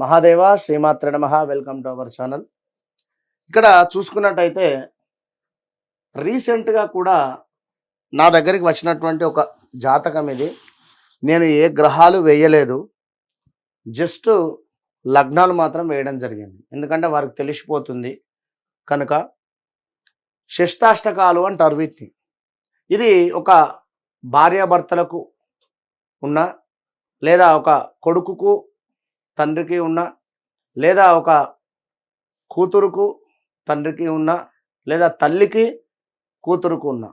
మహాదేవ శ్రీమాత్ర నమహ welcome to our channel. ఇక్కడ చూసుకున్నట్టయితే రీసెంట్గా కూడా నా దగ్గరికి వచ్చినటువంటి ఒక జాతకం ఇది. నేను ఏ గ్రహాలు వేయలేదు. జస్ట్ లగ్నాలు మాత్రం వేయడం జరిగింది. ఎందుకంటే వారికి తెలిసిపోతుంది కనుక షష్టాష్టకాలు అంటారు వీటిని. ఇది ఒక భార్యాభర్తలకు ఉన్న లేదా ఒక కొడుకుకు తండ్రికి ఉన్న లేదా ఒక కూతురుకు తండ్రికి ఉన్న లేదా తల్లికి కూతురుకు ఉన్న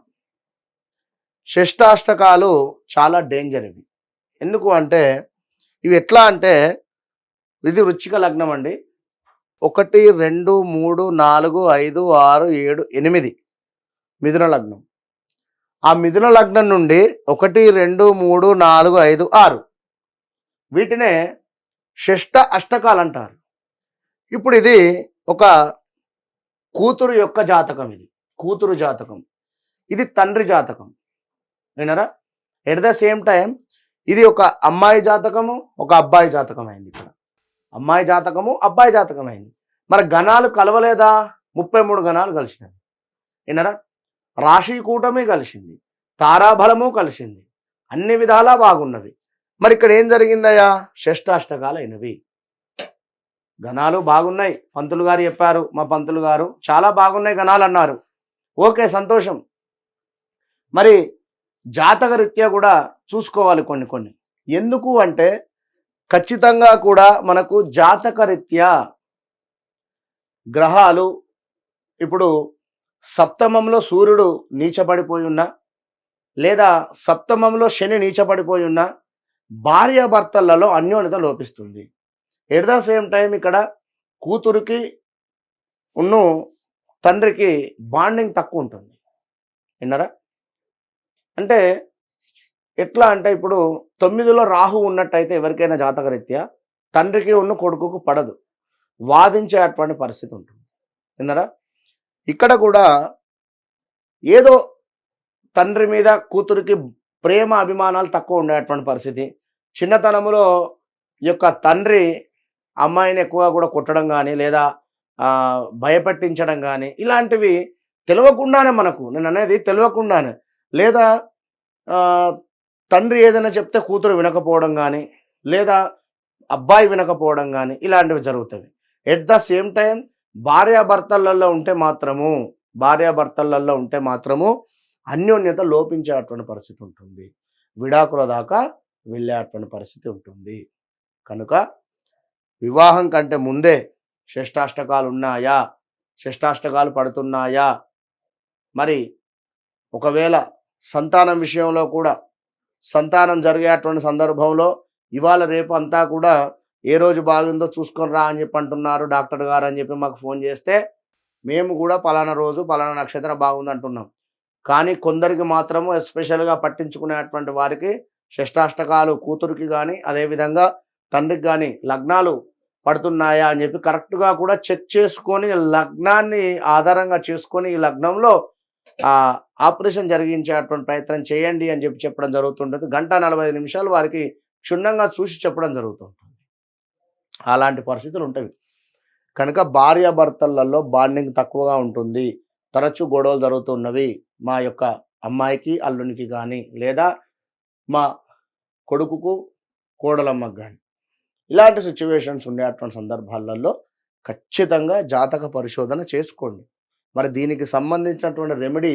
షష్టాష్టకాలు చాలా డేంజర్ ఇవి. ఎందుకు అంటే ఇవి ఎట్లా అంటే ఇది వృచ్చిక లగ్నం అండి. ఒకటి రెండు మూడు నాలుగు ఐదు ఆరు ఏడు ఎనిమిది మిథున లగ్నం. ఆ మిథున లగ్నం నుండి ఒకటి రెండు మూడు నాలుగు ఐదు ఆరు వీటినే షష్ట అష్టకాలు అంటారు ఇప్పుడు ఇది ఒక కూతురు యొక్క జాతకం ఇది. కూతురు జాతకం. ఇది తండ్రి జాతకం. వినరా? ఎట్ ద సేమ్ టైం ఇది ఒక అమ్మాయి జాతకము ఒక అబ్బాయి జాతకం అయింది ఇక్కడ. అమ్మాయి జాతకము అబ్బాయి జాతకం అయింది మరి గణాలు కలవలేదా? ముప్పై మూడు గణాలు కలిసినవి. వినరా? రాశి కూటమి కలిసింది. తారాబలము కలిసింది. అన్ని విధాలా బాగున్నవి. మరి ఇక్కడ ఏం జరిగిందయ్యా? షష్టాష్టకాలు అయినవి గణాలు బాగున్నాయి. పంతులు గారు చెప్పారు మా పంతులు గారు చాలా బాగున్నాయి గణాలు అన్నారు. ఓకే సంతోషం. మరి జాతక రీత్యా కూడా చూసుకోవాలి కొన్ని కొన్ని. ఎందుకు అంటే ఖచ్చితంగా కూడా మనకు జాతక రీత్యా గ్రహాలు ఇప్పుడు సప్తమంలో సూర్యుడు నీచపడిపోయి ఉన్నా లేదా సప్తమంలో శని నీచపడిపోయి ఉన్నా భార్యాభర్తలలో అన్యోన్యత లోపిస్తుంది. ఎట్ ద సేమ్ టైం ఇక్కడ కూతురికి ఉన్ను తండ్రికి బాండింగ్ తక్కువ ఉంటుంది. విన్నారా? అంటే ఎట్లా అంటే ఇప్పుడు తొమ్మిదిలో రాహు ఉన్నట్టయితే ఎవరికైనా జాతకరీత్యా తండ్రికి ఉన్న కొడుకుకు పడదు. వాదించేటువంటి పరిస్థితి ఉంటుంది. విన్నారా? ఇక్కడ కూడా ఏదో తండ్రి మీద కూతురికి ప్రేమ అభిమానాలు తక్కువ ఉండేటువంటి పరిస్థితి. చిన్నతనంలో యొక్క తండ్రి అమ్మాయిని ఎక్కువగా కూడా కొట్టడం కానీ లేదా భయపెట్టించడం కానీ ఇలాంటివి తెలియకుండానే మనకు నేను అనేది తెలియకుండానే లేదా తండ్రి ఏదైనా చెప్తే కూతురు వినకపోవడం కానీ లేదా అబ్బాయి వినకపోవడం కానీ ఇలాంటివి జరుగుతాయి. ఎట్ ద సేమ్ టైం భార్యాభర్తలలో ఉంటే మాత్రము భార్యాభర్తలలో ఉంటే మాత్రము అన్యోన్యత లోపించేటువంటి పరిస్థితి ఉంటుంది. విడాకుల దాకా వెళ్ళేటువంటి పరిస్థితి ఉంటుంది. కనుక వివాహం కంటే ముందే షష్టాష్టకాలు ఉన్నాయా? షష్టాష్టకాలు పడుతున్నాయా? మరి ఒకవేళ సంతానం విషయంలో కూడా సంతానం జరిగేటువంటి సందర్భంలో ఇవాళ రేపు అంతా కూడా ఏ రోజు బాగుందో చూసుకొని రా అని చెప్పి అంటున్నారు డాక్టర్ గారు అని చెప్పి మాకు ఫోన్ చేస్తే మేము కూడా పలానా రోజు పలానా నక్షత్రం బాగుంది అంటున్నాం కానీ కొందరికి మాత్రము ఎస్పెషల్గా పట్టించుకునేటువంటి వారికి షష్టాష్టకాలు కూతురికి కానీ అదేవిధంగా తండ్రికి కానీ లగ్నాలు పడుతున్నాయా అని చెప్పి కరెక్ట్గా కూడా చెక్ చేసుకొని లగ్నాన్ని ఆధారంగా చేసుకొని ఈ లగ్నంలో ఆపరేషన్ జరిగించేటువంటి ప్రయత్నం చేయండి అని చెప్పి చెప్పడం జరుగుతుంటుంది. గంట నలభై నిమిషాలు వారికి క్షుణ్ణంగా చూసి చెప్పడం జరుగుతుంటుంది. అలాంటి పరిస్థితులు ఉంటాయి. కనుక భార్యాభర్తలలో బాండింగ్ తక్కువగా ఉంటుంది. తరచూ గొడవలు జరుగుతున్నవి మా యొక్క అమ్మాయికి అల్లునికి కానీ లేదా మా కొడుకుకు కోడలమ్మకు కానీ ఇలాంటి సిచ్యువేషన్స్ ఉండేటువంటి సందర్భాలలో ఖచ్చితంగా జాతక పరిశోధన చేసుకోండి. మరి దీనికి సంబంధించినటువంటి రెమెడీ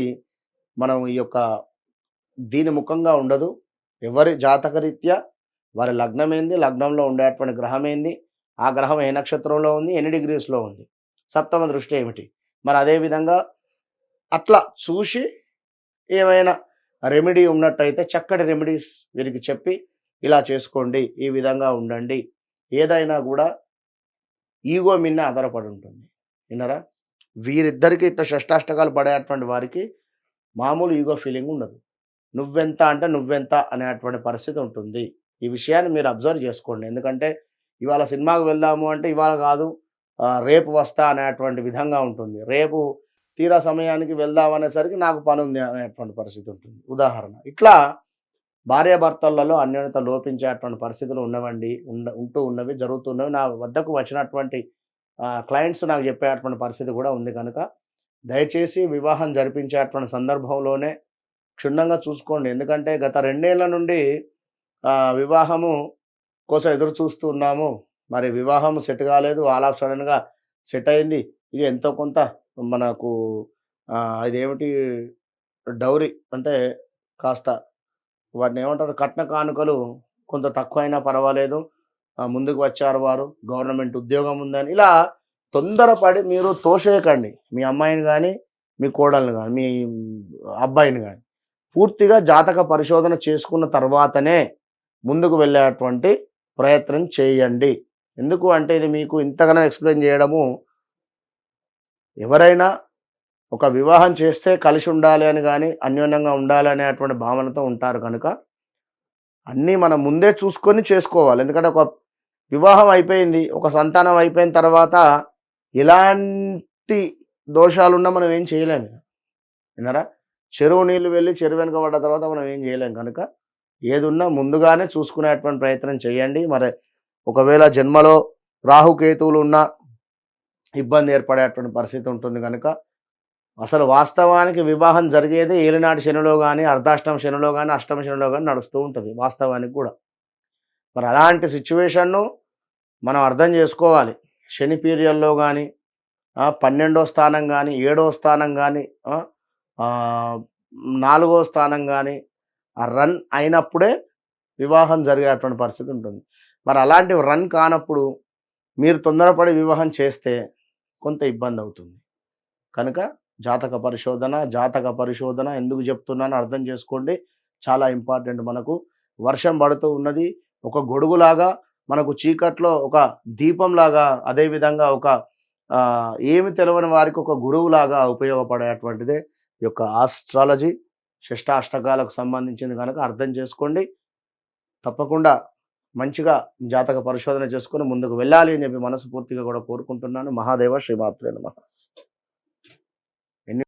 మనం ఈ యొక్క దీని ముఖంగా ఉండదు. ఎవరి జాతక రీత్యా వారి లగ్నం ఏంది లగ్నంలో ఉండేటువంటి గ్రహం ఏంది ఆ గ్రహం ఏ నక్షత్రంలో ఉంది ఎన్ని డిగ్రీస్లో ఉంది సప్తమ దృష్టి ఏమిటి? మరి అదేవిధంగా అట్లా చూసి ఏమైనా రెమెడీ ఉన్నట్టయితే చక్కటి రెమెడీస్ వీరికి చెప్పి ఇలా చేసుకోండి ఈ విధంగా ఉండండి. ఏదైనా కూడా ఈగో మిన్న ఆధారపడి ఉంటుంది. విన్నారా? వీరిద్దరికి ఇట్లా షష్టాష్టకాలు పడేటువంటి వారికి మామూలు ఈగో ఫీలింగ్ ఉండదు. నువ్వెంత అంటే నువ్వెంత అనేటువంటి పరిస్థితి ఉంటుంది. ఈ విషయాన్ని మీరు అబ్జర్వ్ చేసుకోండి. ఎందుకంటే ఇవాళ సినిమాకు వెళ్దాము అంటే ఇవాళ కాదు రేపు వస్తా అనేటువంటి విధంగా ఉంటుంది. రేపు తీరా సమయానికి వెళ్దాం అనేసరికి నాకు పని ఉంది అనేటువంటి పరిస్థితి ఉంటుంది. ఉదాహరణ ఇట్లా భార్యాభర్తలలో అన్యోన్యత లోపించేటువంటి పరిస్థితులు ఉన్నవండి ఉండ ఉంటూ ఉన్నవి జరుగుతున్నవి నా వద్దకు వచ్చినటువంటి క్లయింట్స్ నాకు చెప్పేటువంటి పరిస్థితి కూడా ఉంది కనుక దయచేసి వివాహం జరిపించేటువంటి సందర్భంలోనే క్షుణ్ణంగా చూసుకోండి. ఎందుకంటే గత రెండేళ్ళ నుండి వివాహము కోసం ఎదురు చూస్తూ ఉన్నాము. మరి వివాహం సెట్ కాలేదు. ఆల్ ఆఫ్ సడన్గా సెట్ అయింది. ఇది ఎంతో కొంత మనకు ఇదేమిటి డౌరీ అంటే కాస్త వాటిని ఏమంటారు? కట్న కానుకలు కొంత తక్కువైనా పర్వాలేదు. ముందుకు వచ్చారు వారు. గవర్నమెంట్ ఉద్యోగం ఉందని. ఇలా తొందరపడి మీరు తోసేయకండి. మీ అమ్మాయిని కానీ మీ కోడల్ని కానీ మీ అబ్బాయిని కానీ పూర్తిగా జాతక పరిశోధన చేసుకున్న తర్వాతనే ముందుకు వెళ్ళేటువంటి ప్రయత్నం చేయండి. ఎందుకు అంటే ఇది మీకు ఇంతగానో ఎక్స్ప్లెయిన్ చేయడము ఎవరైనా ఒక వివాహం చేస్తే కలిసి ఉండాలి అని కానీ అన్యోన్యంగా ఉండాలి అనేటువంటి భావనతో ఉంటారు కనుక అన్నీ మనం ముందే చూసుకొని చేసుకోవాలి. ఎందుకంటే ఒక వివాహం అయిపోయింది ఒక సంతానం అయిపోయిన తర్వాత ఎలాంటి దోషాలున్నా మనం ఏం చేయలేము. విన్నారా? చెరువు నీళ్ళు వెళ్ళి చెరువు వెనుక పడ్డ తర్వాత మనం ఏం చేయలేం కనుక ఏదున్నా ముందుగానే చూసుకునేటువంటి ప్రయత్నం చేయండి. మరి ఒకవేళ జన్మలో రాహుకేతువులు ఉన్నా ఇబ్బంది ఏర్పడేటువంటి పరిస్థితి ఉంటుంది కనుక అసలు వాస్తవానికి వివాహం జరిగేది ఏలినాటి శనిలో కానీ అర్ధాష్టమ శనిలో కానీ అష్టమ శనిలో కానీ నడుస్తూ ఉంటుంది వాస్తవానికి కూడా. మరి అలాంటి సిచ్యువేషన్ను మనం అర్థం చేసుకోవాలి. శని పీరియడ్లో కానీ పన్నెండో స్థానం కానీ ఏడో స్థానం కానీ నాలుగో స్థానం కానీ ఆ రన్ అయినప్పుడే వివాహం జరిగేటువంటి పరిస్థితి ఉంటుంది. మరి అలాంటి రన్ కానప్పుడు మీరు తొందరపడి వివాహం చేస్తే కొంత ఇబ్బంది అవుతుంది కనుక జాతక పరిశోధన జాతక పరిశోధన ఎందుకు చెప్తున్నానో అర్థం చేసుకోండి. చాలా ఇంపార్టెంట్ మనకు. వర్షం పడుతూ ఉన్నది. ఒక గొడుగులాగా మనకు చీకట్లో ఒక దీపంలాగా అదేవిధంగా ఒక ఏమి తెలియని వారికి ఒక గురువులాగా ఉపయోగపడేటువంటిదే ఈ యొక్క ఆస్ట్రాలజీ. షష్టాష్టకాలకు సంబంధించింది కనుక అర్థం చేసుకోండి. తప్పకుండా మంచిగా జాతక పరిశోధన చేసుకుని ముందుకు వెళ్ళాలి అని చెప్పి మనస్ఫూర్తిగా కూడా కోరుకుంటున్నాను. మహాదేవ శ్రీమాత్రే నమ.